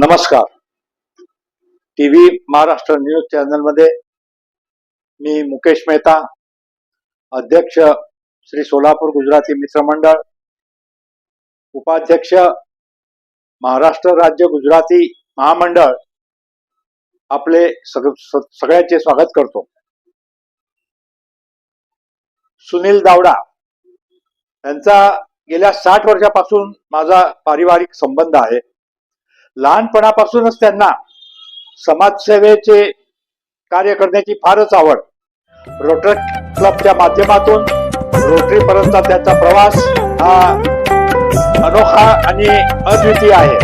नमस्कार. TV Maharashtra news चॅनलमध्ये मी मुकेश मेहता अध्यक्ष श्री सोलापूर गुजराती मित्रमंडळ उपाध्यक्ष महाराष्ट्र राज्य गुजराती महामंडळ आपले सग सगळ्याचे सगळ्यांचे स्वागत करतो. सुनील दावडा यांचा गेल्या साठ वर्षापासून माझा पारिवारिक संबंध आहे. लहानपणापासूनच त्यांना समाजसेवेचे कार्य करण्याची फारच आवड. रोटरी क्लबच्या माध्यमातून रोटरी पर्यंत त्यांचा प्रवास हा अनोखा आणि अद्वितीय आहे.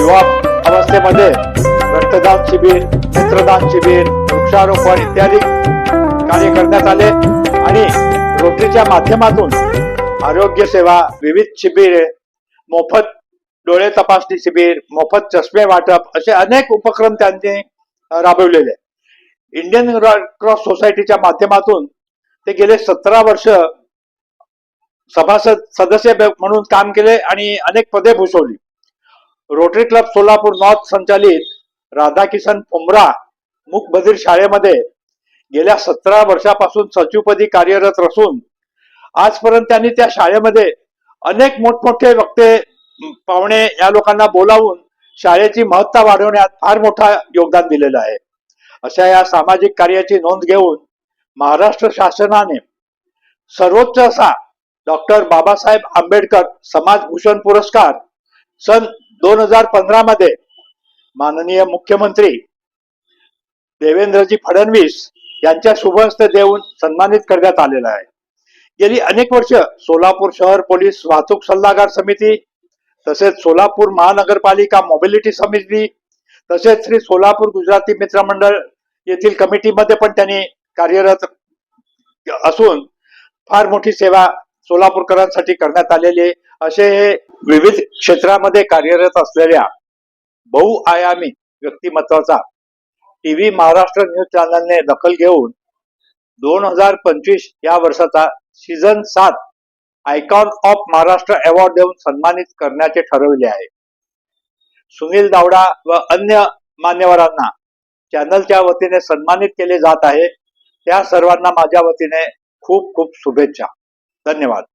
युवा अवस्थेमध्ये रक्तदान शिबिर नेत्रदान शिबिर वृक्षारोपण इत्यादी कार्य करण्यात आले आणि रोटरीच्या माध्यमातून आरोग्य सेवा विविध शिबिरे मोफत डोळे तपासणी शिबिर मोफत चष्मे वाटप असे अनेक उपक्रम त्यांनी राबवलेले आहे. इंडियन रेड क्रॉस सोसायटीच्या माध्यमातून ते गेले सतरा वर्ष सभासद सदस्य म्हणून काम केले आणि अनेक पदे भूषवली रोटरी क्लब सोलापूर नॉर्थ संचालित राधाकिशन फुमरा मूक मुखबधीर शाळेमध्ये गेल्या सतरा वर्षापासून सचिवपदी कार्यरत असून आजपर्यंत त्यांनी त्या शाळेमध्ये अनेक मोठमोठे वक्ते पाहुणे या लोकांना बोलावून शाळेची महत्ता वाढवण्यात फार मोठा योगदान दिलेलं आहे. अशा या सामाजिक कार्याची नोंद घेऊन महाराष्ट्र शासनाने सर्वोच्च असा डॉक्टर बाबासाहेब आंबेडकर समाजभूषण पुरस्कार सन दोन हजार पंधरा मध्ये माननीय मुख्यमंत्री देवेंद्रजी फडणवीस यांच्या शुभहस्ते देऊन सन्मानित करण्यात आलेला आहे. गेली अनेक वर्ष सोलापूर शहर पोलीस वाहतूक सल्लागार समिती तसेच सोलापूर महानगरपालिका मोबिलिटी समिती तसेच श्री सोलापूर गुजराती मित्र मंडळ येथील कमिटीमध्ये पण त्यांनी कार्यरत असून फार मोठी सेवा सोलापूरकरांसाठी करण्यात आलेली आहे. असे हे विविध क्षेत्रामध्ये कार्यरत असलेल्या बहुआयामी व्यक्तिमत्वाचा टीव्ही महाराष्ट्र न्यूज चॅनलने दखल घेऊन दोन हजार पंचवीस या वर्षाचा सीझन सात आयकॉन ऑफ महाराष्ट्र अवॉर्ड देऊन सन्मानित करण्याचे ठरविले आहे. सुनील दावडा व अन्य मान्यवरांना चॅनलच्या वतीने सन्मानित केले जात आहे. त्या सर्वांना माझ्या वतीने खूप खूप शुभेच्छा. धन्यवाद.